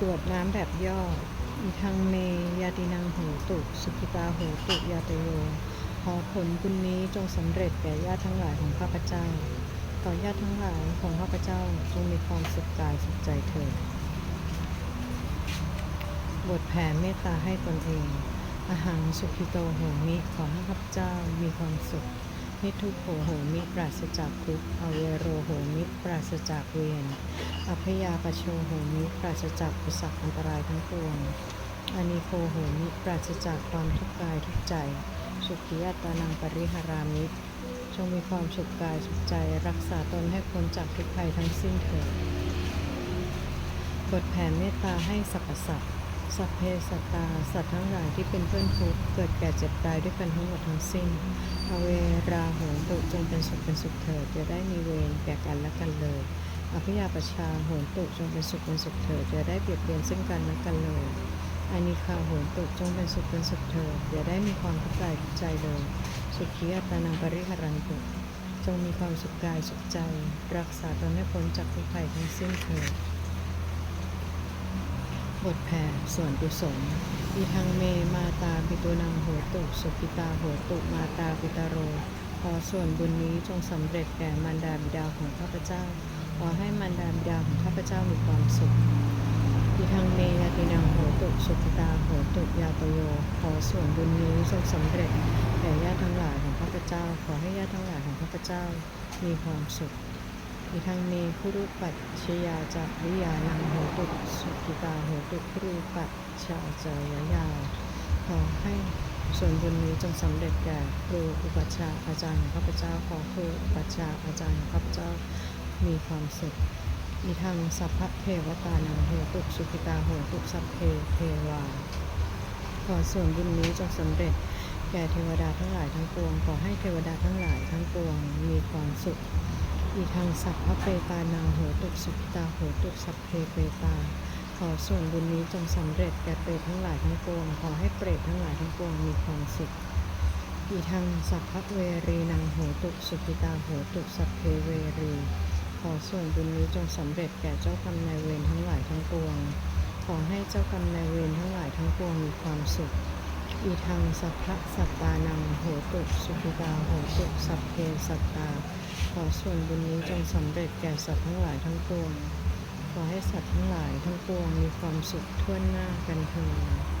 กรวดน้ำแบบย่ออีทางเม ยาตินังโหตุ สุขิตาโหตุ ยาตโย ขอผลบุญนี้จงสำเร็จแก่ญาติทั้งหลายของข้าพเจ้า ต่อญาติทั้งหลายของข้าพเจ้าจงมีความสุขกายสุขใจเถิดบทแผ่เมตตาให้ตนเอง อาหารสุขิโตโหมิขอให้ข้าพเจ้ามีความสุข นิทุกโขโหมิปราศจากทุกอเวโรโหมิปราศจากเวรอภยาปโชโหมิปราศจากอุสรรคอันตรายทั้งปวงอานิโคโหมิปราศจากความทุกข์กายทุกใจ สุขียตานังปริหารามิจงมีความสุขกายสุขใจ รักษาตนให้พ้นจากทุกภัยทั้งสิ้นเถิดบทแผ่เมตตาให้สรรพสัตว์ สัพเพสัตตา สัตว์ทั้งหลายที่เป็นเพื่อนทุกข์เกิดแก่เจ็บตายด้วยกันทั้งหมดทั้งสิ้นอเวราโหตุจงเป็นสุขเป็นสุขเถิดจะได้มีเวรแก่กันและกันเลยอภิยาประชาโหนตุจงเป็นสุขเป็นสุขเถิดจะได้เบียดเบียนซึ่งกันและกันเลยอานิคาโหนตุจงเป็นสุขเป็นสุขเถิดอย่าได้มีความทุกข์กายทุกข์ใจเลย สุขีอัตานังปริหารันตุจงมีความสุขกายสุขใจ รักษาตนให้พ้นจากทุกภัยทั้งสิ้นเถิด บทแผ่ส่วนกุศลอีทางเมมาตาปิตุนังโหตุสุปิตาโหตุมาตาปิตาโร ขอส่วนบุญนี้จงสำเร็จแก่มารดาบิดาของข้าพเจ้า ขอให้มารดาบิดาของข้าพเจ้ามีความสุขอีทางเมยาตินังโหตุสุปิตาโหตุยาตโย ขอส่วนบุญนี้จงสำเร็จแก่ญาติทั้งหลายของข้าพเจ้า ขอให้ญาติทั้งหลายของข้าพเจ้ามีความสุข อีทางเมคุรุปัจชยาจาริยานังโหตุสุขิตาโหตุคุรุปัจชาจายายาขอให้ส่วนบุญนี้จงสำเร็จแก่ครูอุปัชฌาย์อาจารย์ข้าพเจ้าขอครูอุปัชฌาย์อาจารย์ข้าพเจ้ามีความสุขอีทางสัพพเทวตานังโหตุสุขิตาโหตุสัพเพเทวา ขอส่วนบุญนี้จงสำเร็จ แก่เทวดาทั้งหลายทั้งปวง ขอให้เทวดาทั้งหลายทั้งปวงมีความสุข อีทางสัพพะเปตานังโหตุสุขิตาโหตุสัพเพเปตา ขอส่วนบุญนี้จงสำเร็จแก่เปรตทั้งหลายทั้งปวง ขอให้เปรตทั้งหลายทั้งปวงมีความสุขอีทางสัพพะเวรีนังโหตุสุขิตาโหตุสัพเพเวรี ขอส่วนบุญนี้จงสำเร็จแก่เจ้ากรรมนายเวรทั้งหลายทั้งปวง ขอให้เจ้ากรรมนายเวรทั้งหลายทั้งปวงมีความสุขอีทางสัพพะสัตตานังโหตุสุขิตาโหตุสัพเพสัตตา ขอส่วนบุญนี้จงสำเร็จแก่สัตว์ทั้งหลายทั้งปวง ขอให้สัตว์ทั้งหลายทั้งปวงมีความสุขทั่วหน้ากันเถิด